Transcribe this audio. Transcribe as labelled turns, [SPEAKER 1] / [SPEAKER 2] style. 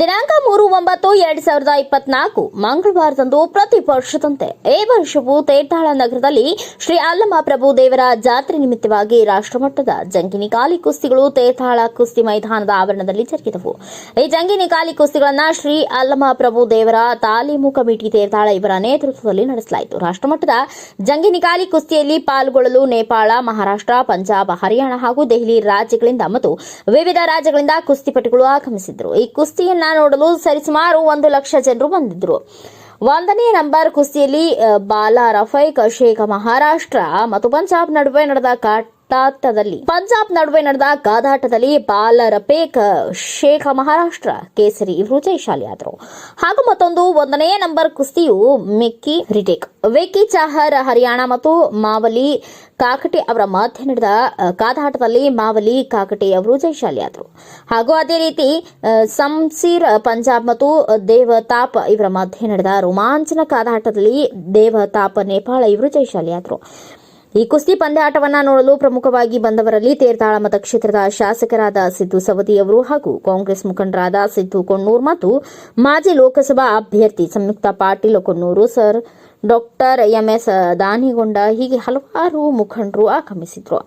[SPEAKER 1] ದಿನಾಂಕ ಮೂರು ಒಂಬತ್ತು ಎರಡ್ ಸಾವಿರದ ಇಪ್ಪತ್ನಾಲ್ಕು ಮಂಗಳವಾರದಂದು ಪ್ರತಿ ವರ್ಷದಂತೆ ಈ ವರ್ಷವೂ ತೇರ್ಥಾಳ ನಗರದಲ್ಲಿ ಶ್ರೀ ಅಲ್ಲಮ ಪ್ರಭು ದೇವರ ಜಾತ್ರೆ ನಿಮಿತ್ತವಾಗಿ ರಾಷ್ಟ್ರಮಟ್ಟದ ಜಂಗಿನಿ ಕಾಲಿ ಕುಸ್ತಿಗಳು ತೇತಾಳ ಕುಸ್ತಿ ಮೈದಾನದ ಆವರಣದಲ್ಲಿ ಜರುಗಿದವು. ಈ ಜಂಗಿನಿ ಕಾಲಿ ಕುಸ್ತಿಗಳನ್ನ ಶ್ರೀ ಅಲ್ಲಮ ಪ್ರಭು ದೇವರ ತಾಲೀಮು ಕಮಿಟಿ ತೇತಾಳ ಇವರ ನೇತೃತ್ವದಲ್ಲಿ ನಡೆಸಲಾಯಿತು. ರಾಷ್ಟ್ರಮಟ್ಟದ ಜಂಗಿನಿ ಕಾಲಿ ಕುಸ್ತಿಯಲ್ಲಿ ಪಾಲ್ಗೊಳ್ಳಲು ನೇಪಾಳ, ಮಹಾರಾಷ್ಟ್ರ, ಪಂಜಾಬ್, ಹರಿಯಾಣ ಹಾಗೂ ದೆಹಲಿ ರಾಜ್ಯಗಳಿಂದ ಮತ್ತು ವಿವಿಧ ರಾಜ್ಯಗಳಿಂದ ಕುಸ್ತಿಪಟುಗಳು ಆಗಮಿಸಿದ್ರು ಈ ಕುಸ್ತಿಯನ್ನ ನೋಡಲು ಸರಿಸುಮಾರು ಒಂದು ಲಕ್ಷ ಜನರು ಬಂದಿದ್ರು. ಒಂದನೇ ನಂಬರ್ ಕುಸ್ತಿಯಲ್ಲಿ ಬಾಲಾ ರಫೈಕ್, ಶೇಖ್ ಮಹಾರಾಷ್ಟ್ರ ಮತ್ತು ಪಂಜಾಬ್ ನಡುವೆ ನಡೆದ ಕಾಟಾಟದಲ್ಲಿ ಪಂಜಾಬ್ ನಡುವೆ ನಡೆದ ಕಾದಾಟದಲ್ಲಿ ಬಾಲ ಶೇಖ ಮಹಾರಾಷ್ಟ್ರ, ಕೇಸರಿ ಇವರು ಜಯಶಾಲಿಯಾದರು ಹಾಗೂ ಮತ್ತೊಂದು ಒಂದನೇ ನಂಬರ್ ಕುಸ್ತಿಯು ಮಿಕ್ಕಿ ರಿಟೇಕ್. ವೆಕ್ಕಿ ಚಾಹರ್, ಹರಿಯಾಣ ಮತ್ತು ಮಾವಲಿ ಕಾಕಟೆ ಅವರ ಮಧ್ಯ ನಡೆದ ಕಾದಾಟದಲ್ಲಿ ಮಾವಲಿ ಕಾಕಟೆ ಅವರು ಜಯಶಾಲಿಯಾದರು ಹಾಗೂ ಅದೇ ರೀತಿ ಸಂಸೀರ್ ಪಂಜಾಬ್ ಮತ್ತು ದೇವತಾಪ್ ಇವರ ಮಧ್ಯೆ ನಡೆದ ರೋಮಾಂಚನ ಕಾದಾಟದಲ್ಲಿ ದೇವತಾಪ್ ನೇಪಾಳ ಇವರು ಜಯಶಾಲಿಯಾದರು ಈ ಕುಸ್ತಿ ಪಂದ್ಯಾಟವನ್ನು ನೋಡಲು ಪ್ರಮುಖವಾಗಿ ಬಂದವರಲ್ಲಿ ತೇರ್ತಾಳ ಮತಕ್ಷೇತ್ರದ ಶಾಸಕರಾದ ಸಿದ್ದು ಸವದಿ ಅವರು ಹಾಗೂ ಕಾಂಗ್ರೆಸ್ ಮುಖಂಡರಾದ ಸಿದ್ದು ಕೊಣ್ಣೂರ್ ಮತ್ತು ಮಾಜಿ ಲೋಕಸಭಾ ಅಭ್ಯರ್ಥಿ Samyukta Patil Konnur, sir doctor M S Danigonda ಹೀಗೆ ಹಲವಾರು ಮುಖಂಡರು ಆಗಮಿಸಿದ್ರು.